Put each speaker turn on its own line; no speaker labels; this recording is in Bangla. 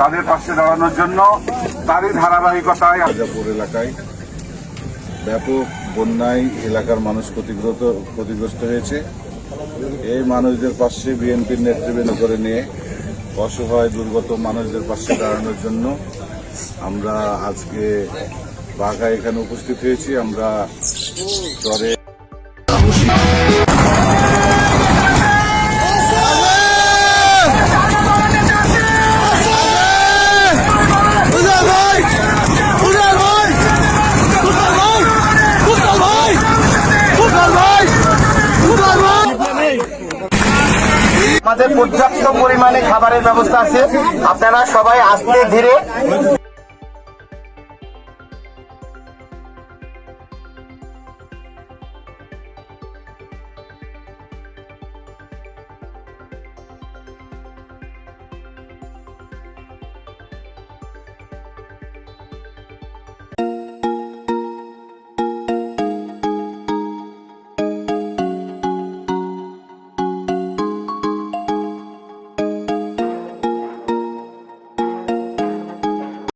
তাদের পাশে দাঁড়ানোর জন্য তারই ধারাবাহিকতায়
রাজাপুর এলাকায় ব্যাপক বন্যায় এলাকার মানুষ ক্ষতিগ্রস্ত ক্ষতিগ্রস্ত হয়েছে। এই মানুষদের পাশে বিএনপির নেতৃবৃন্দ করে নিয়ে অসহায়, দুর্গত মানুষদের পাশে দাঁড়ানোর জন্য আমরা আজকে বাঘা এখানে উপস্থিত হয়েছি। আমরা চরে
আমাদের পর্যাপ্ত পরিমাণে খাবারের ব্যবস্থা আছে। আপনারা সবাই আসতে ধীরে